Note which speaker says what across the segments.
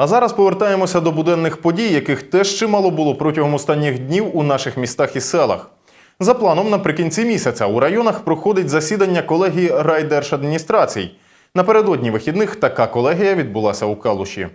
Speaker 1: А зараз повертаємося до буденних подій, яких теж чимало було протягом останніх днів у наших містах і селах. За планом, наприкінці місяця у районах проходить засідання колегії райдержадміністрацій. Напередодні вихідних така колегія відбулася у Калуші.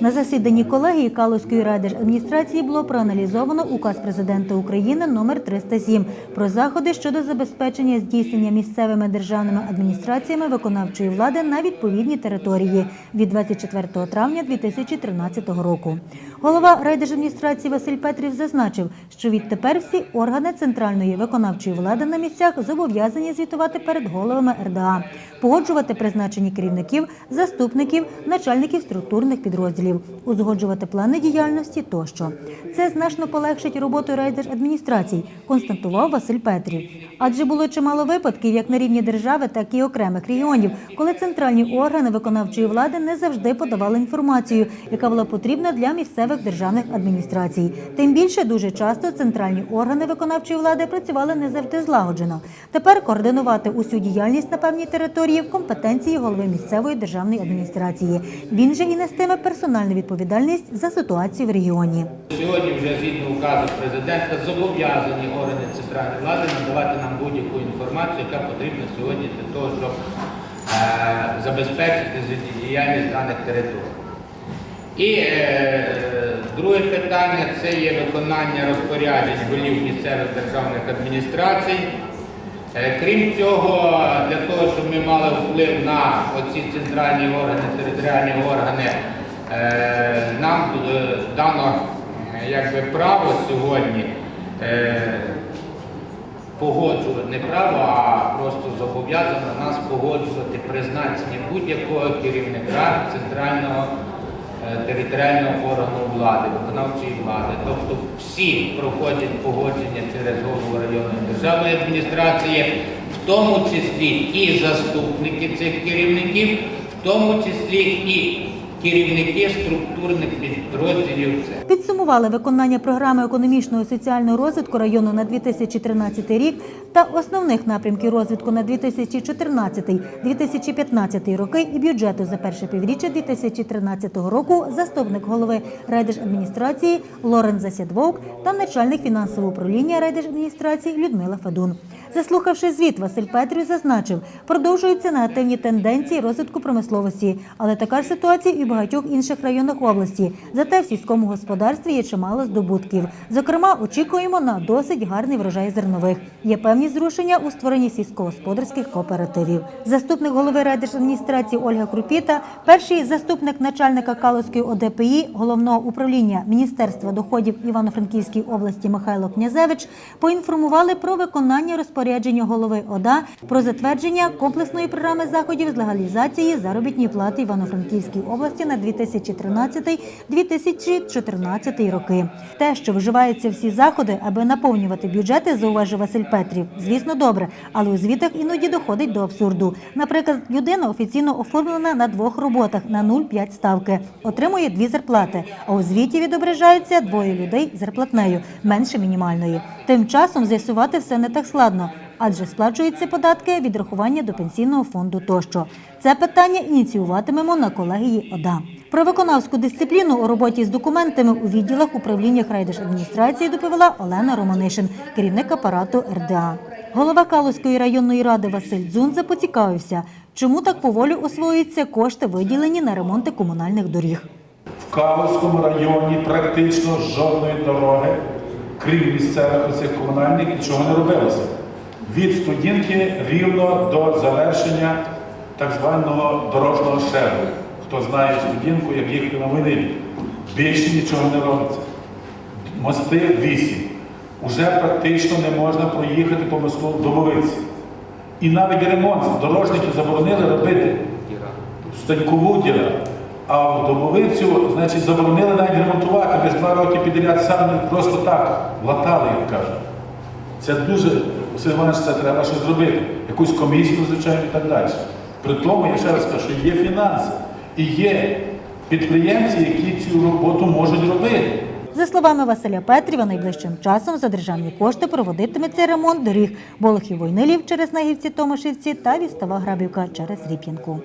Speaker 2: На засіданні колегії Калузької райдержадміністрації було проаналізовано указ президента України номер 307 про заходи щодо забезпечення здійснення місцевими державними адміністраціями виконавчої влади на відповідній території від 24 травня 2013 року. Голова райдержадміністрації Василь Петрів зазначив, що відтепер всі органи центральної виконавчої влади на місцях зобов'язані звітувати перед головами РДА, погоджувати призначення керівників, заступників, начальників структурних підрозділів, узгоджувати плани діяльності тощо. Це значно полегшить роботу райдержадміністрацій, констатував Василь Петрів. Адже було чимало випадків, як на рівні держави, так і окремих регіонів, коли центральні органи виконавчої влади не завжди подавали інформацію, яка була потрібна для місцевих державних адміністрацій. Тим більше дуже часто центральні органи виконавчої влади працювали не завжди злагоджено. Тепер координувати усю діяльність на певній території в компетенції голови місцевої державної адміністрації. Він же і нестиме персональну відповідальність за ситуацію в регіоні.
Speaker 3: Сьогодні вже згідно указу президента зобов'язані органи центральної влади надавати нам будь-яку інформацію, яка потрібна сьогодні для того, щоб е, забезпечити життєдіяльність даних територій. І е, друге питання це є виконання розпоряджень голів місцевих державних адміністрацій. Е, Крім цього, для того, щоб ми мали вплив на оці центральні органи, територіальні органи, нам е, дано е, якби, право сьогодні е, погоджувати, не право, а просто зобов'язано нас погоджувати призначення будь-якого керівника центрального територіального органу влади, виконавчої влади. Тобто всі проходять погодження через голову районної державної адміністрації, в тому числі і заступники цих керівників, в тому числі і керівники структурних підрозділів.
Speaker 2: Підсумували виконання програми економічного і соціального розвитку району на 2013 рік та основних напрямків розвитку на 2014-2015 роки і бюджету за перше півріччя 2013 року заступник голови райдержадміністрації Лорен Засядвовк та начальник фінансового управління райдержадміністрації Людмила Федун. Заслухавши звіт, Василь Петрів зазначив, продовжуються негативні тенденції розвитку промисловості, але така ж ситуація і в багатьох інших районах області. Зате в сільському господарстві є чимало здобутків. Зокрема, очікуємо на досить гарний врожай зернових. Є певні зрушення у створенні сільськогосподарських кооперативів. Заступник голови райдержадміністрації Ольга Крупіта, перший заступник начальника Калузької ОДПІ головного управління Міністерства доходів Івано-Франківської області Михайло Князевич поінформували про виконання розпорядження голови ОДА про затвердження комплексної програми заходів з легалізації заробітної плати Івано-Франківській області на 2013-2014 роки. Те, що вживаються всі заходи, аби наповнювати бюджети, зауважив Василь Петрів. Звісно, добре, але у звітах іноді доходить до абсурду. Наприклад, людина офіційно оформлена на двох роботах на 0,5 ставки, отримує дві зарплати. А у звіті відображаються двоє людей зарплатнею менше мінімальної. Тим часом з'ясувати все не так складно. Адже сплачуються податки, відрахування до пенсійного фонду тощо. Це питання ініціюватимемо на колегії ОДА. Про виконавську дисципліну у роботі з документами у відділах управління райдержадміністрації доповіла Олена Романишин, керівник апарату РДА. Голова Калузької районної ради Василь Дзунза поцікавився, чому так поволі освоюються кошти, виділені на ремонти комунальних доріг.
Speaker 4: В Калузькому районі практично жодної дороги, крім місцевих комунальних, нічого не робилося. Від студінки рівно до завершення так званого дорожнього шеру. Хто знає студінку, як їхати на Винилі. Більше нічого не робиться. Мости вісім. Уже практично не можна проїхати по мосту Домовиці. І навіть ремонт дорожники заборонили робити станькову діля. А в домовицю, значить, заборонили навіть ремонтувати. Ми ж два роки підряд самі просто так латали, як кажуть. Це дуже, Василь Іванович, це треба щось зробити. Якусь комісію, звичайно, і так далі. При тому, я ще раз кажу, що є фінанси і є підприємці, які цю роботу можуть робити.
Speaker 2: За словами Василя Петріва, найближчим часом за державні кошти проводитиметься ремонт доріг Болохів Войнилів через Нагівці Томашівці та Вістова Грабівка через Ріп'янку.